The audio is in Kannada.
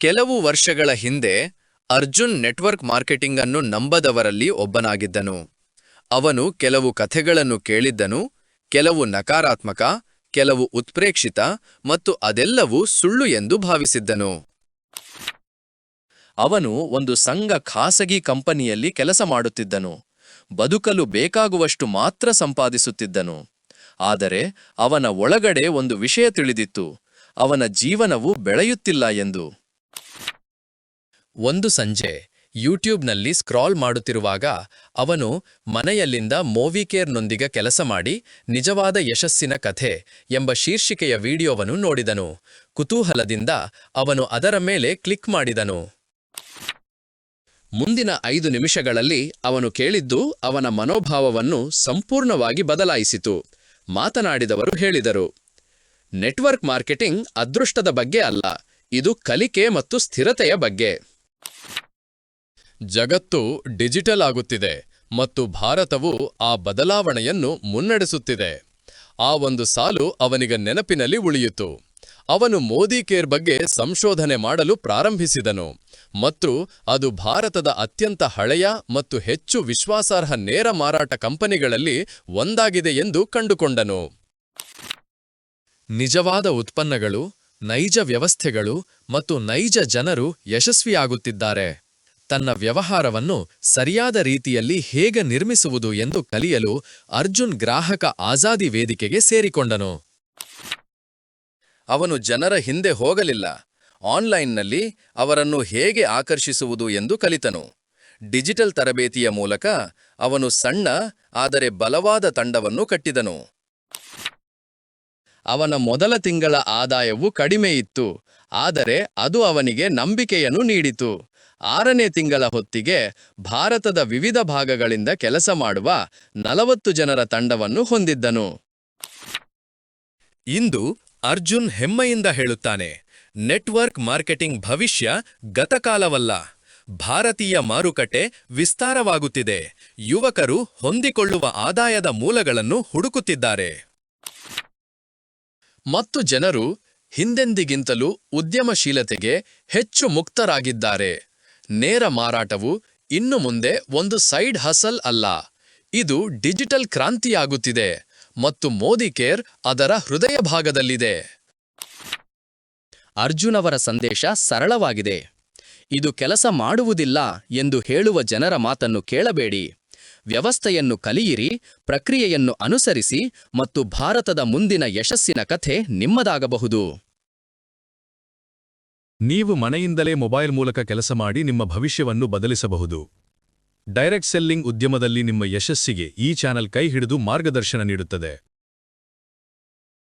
ಕೆಲವು ವರ್ಷಗಳ ಹಿಂದೆ ಅರ್ಜುನ್ ನೆಟ್ವರ್ಕ್ ಮಾರ್ಕೆಟಿಂಗ್ ಅನ್ನು ನಂಬದವರಲ್ಲಿ ಒಬ್ಬನಾಗಿದ್ದನು. ಅವನು ಕೆಲವು ಕಥೆಗಳನ್ನು ಕೇಳಿದ್ದನು, ಕೆಲವು ನಕಾರಾತ್ಮಕ, ಕೆಲವು ಉತ್ಪ್ರೇಕ್ಷಿತ ಮತ್ತು ಅದೆಲ್ಲವೂ ಸುಳ್ಳು ಎಂದು ಭಾವಿಸಿದ್ದನು. ಅವನು ಒಂದು ಸಂಘ ಖಾಸಗಿ ಕಂಪನಿಯಲ್ಲಿ ಕೆಲಸ ಮಾಡುತ್ತಿದ್ದನು. ಬದುಕಲು ಬೇಕಾಗುವಷ್ಟು ಮಾತ್ರ ಸಂಪಾದಿಸುತ್ತಿದ್ದನು. ಆದರೆ ಅವನ ಒಳಗಡೆ ಒಂದು ವಿಷಯ ತಿಳಿದಿತ್ತು. ಅವನ ಜೀವನವು ಬೆಳೆಯುತ್ತಿಲ್ಲ ಎಂದು. ಒಂದು ಸಂಜೆ ಯೂಟ್ಯೂಬ್ನಲ್ಲಿ ಸ್ಕ್ರಾಲ್ ಮಾಡುತ್ತಿರುವಾಗ ಅವನು ಮನೆಯಲ್ಲಿಂದ ಮೋವಿಕೇರ್ನೊಂದಿಗೆ ಕೆಲಸ ಮಾಡಿ ನಿಜವಾದ ಯಶಸ್ಸಿನ ಕಥೆ ಎಂಬ ಶೀರ್ಷಿಕೆಯ ವಿಡಿಯೋವನ್ನು ನೋಡಿದನು. ಕುತೂಹಲದಿಂದ ಅವನು ಅದರ ಮೇಲೆ ಕ್ಲಿಕ್ ಮಾಡಿದನು. ಮುಂದಿನ ಐದು ನಿಮಿಷಗಳಲ್ಲಿ ಅವನು ಕೇಳಿದ್ದು ಅವನ ಮನೋಭಾವವನ್ನು ಸಂಪೂರ್ಣವಾಗಿ ಬದಲಾಯಿಸಿತು. ಮಾತನಾಡಿದವರು ಹೇಳಿದರು, ನೆಟ್ವರ್ಕ್ ಮಾರ್ಕೆಟಿಂಗ್ ಅದೃಷ್ಟದ ಬಗ್ಗೆ ಅಲ್ಲ, ಇದು ಕಲಿಕೆ ಮತ್ತು ಸ್ಥಿರತೆಯ ಬಗ್ಗೆ. ಜಗತ್ತು ಡಿಜಿಟಲ್ ಆಗುತ್ತಿದೆ ಮತ್ತು ಭಾರತವು ಆ ಬದಲಾವಣೆಯನ್ನು ಮುನ್ನಡೆಸುತ್ತಿದೆ. ಆ ಒಂದು ಸಾಲು ಅವನಿಗೆ ನೆನಪಿನಲ್ಲಿ ಉಳಿಯಿತು. ಅವನು ಮೋದಿ ಕೇರ್ ಬಗ್ಗೆ ಸಂಶೋಧನೆ ಮಾಡಲು ಪ್ರಾರಂಭಿಸಿದನು ಮತ್ತು ಅದು ಭಾರತದ ಅತ್ಯಂತ ಹಳೆಯ ಮತ್ತು ಹೆಚ್ಚು ವಿಶ್ವಾಸಾರ್ಹ ನೇರ ಮಾರಾಟ ಕಂಪನಿಗಳಲ್ಲಿ ಒಂದಾಗಿದೆ ಎಂದು ಕಂಡುಕೊಂಡನು. ನಿಜವಾದ ಉತ್ಪನ್ನಗಳು ನೈಜ ವ್ಯವಸ್ಥೆಗಳು ಮತ್ತು ನೈಜ ಜನರು ಯಶಸ್ವಿಯಾಗುತ್ತಿದ್ದಾರೆ. ತನ್ನ ವ್ಯವಹಾರವನ್ನು ಸರಿಯಾದ ರೀತಿಯಲ್ಲಿ ಹೇಗೆ ನಿರ್ಮಿಸುವುದು ಎಂದು ಕಲಿಯಲು ಅರ್ಜುನ್ ಗ್ರಾಹಕ ಆಜಾದಿ ವೇದಿಕೆಗೆ ಸೇರಿಕೊಂಡನು. ಅವನು ಜನರ ಹಿಂದೆ ಹೋಗಲಿಲ್ಲ. ಆನ್ಲೈನ್ನಲ್ಲಿ ಅವರನ್ನು ಹೇಗೆ ಆಕರ್ಷಿಸುವುದು ಎಂದು ಕಲಿತನು. ಡಿಜಿಟಲ್ ತರಬೇತಿಯ ಮೂಲಕ ಅವನು ಸಣ್ಣ, ಆದರೆ ಬಲವಾದ ತಂಡವನ್ನು ಕಟ್ಟಿದನು. ಅವನ ಮೊದಲ ತಿಂಗಳ ಆದಾಯವು ಕಡಿಮೆ ಇತ್ತು. ಆದರೆ ಅದು ಅವನಿಗೆ ನಂಬಿಕೆಯನ್ನು ನೀಡಿತು. ಆರನೇ ತಿಂಗಳ ಹೊತ್ತಿಗೆ ಭಾರತದ ವಿವಿಧ ಭಾಗಗಳಿಂದ ಕೆಲಸ ಮಾಡುವ ನಲವತ್ತು ಜನರ ತಂಡವನ್ನು ಹೊಂದಿದ್ದನು. ಇಂದು ಅರ್ಜುನ್ ಹೆಮ್ಮೆಯಿಂದ ಹೇಳುತ್ತಾನೆ, ನೆಟ್ವರ್ಕ್ ಮಾರ್ಕೆಟಿಂಗ್ ಭವಿಷ್ಯ ಗತಕಾಲವಲ್ಲ. ಭಾರತೀಯ ಮಾರುಕಟ್ಟೆ ವಿಸ್ತಾರವಾಗುತ್ತಿದೆ. ಯುವಕರು ಹೊಂದಿಕೊಳ್ಳುವ ಆದಾಯದ ಮೂಲಗಳನ್ನು ಹುಡುಕುತ್ತಿದ್ದಾರೆ. ಮತ್ತು ಜನರು ಹಿಂದೆಂದಿಗಿಂತಲೂ ಉದ್ಯಮಶೀಲತೆಗೆ ಹೆಚ್ಚು ಮುಕ್ತರಾಗಿದ್ದಾರೆ. ನೇರ ಮಾರಾಟವು ಇನ್ನು ಮುಂದೆ ಒಂದು ಸೈಡ್ ಹಸಲ್ ಅಲ್ಲ. ಇದು ಡಿಜಿಟಲ್ ಕ್ರಾಂತಿಯಾಗುತ್ತಿದೆ ಮತ್ತು ಮೋದಿ ಕೇರ್ ಅದರ ಹೃದಯ ಭಾಗದಲ್ಲಿದೆ. ಅರ್ಜುನವರ ಸಂದೇಶ ಸರಳವಾಗಿದೆ. ಇದು ಕೆಲಸ ಮಾಡುವುದಿಲ್ಲ ಎಂದು ಹೇಳುವ ಜನರ ಮಾತನ್ನು ಕೇಳಬೇಡಿ. ವ್ಯವಸ್ಥೆಯನ್ನು ಕಲಿಯಿರಿ, ಪ್ರಕ್ರಿಯೆಯನ್ನು ಅನುಸರಿಸಿ ಮತ್ತು ಭಾರತದ ಮುಂದಿನ ಯಶಸ್ಸಿನ ಕಥೆ ನಿಮ್ಮದಾಗಬಹುದು. ನೀವು ಮನೆಯಿಂದಲೇ ಮೊಬೈಲ್ ಮೂಲಕ ಕೆಲಸ ಮಾಡಿ ನಿಮ್ಮ ಭವಿಷ್ಯವನ್ನು ಬದಲಿಸಬಹುದು. ಡೈರೆಕ್ಟ್ ಸೆಲ್ಲಿಂಗ್ ಉದ್ಯಮದಲ್ಲಿ ನಿಮ್ಮ ಯಶಸ್ಸಿಗೆ ಈ ಚಾನೆಲ್ ಕೈ ಹಿಡಿದು ಮಾರ್ಗದರ್ಶನ ನೀಡುತ್ತದೆ.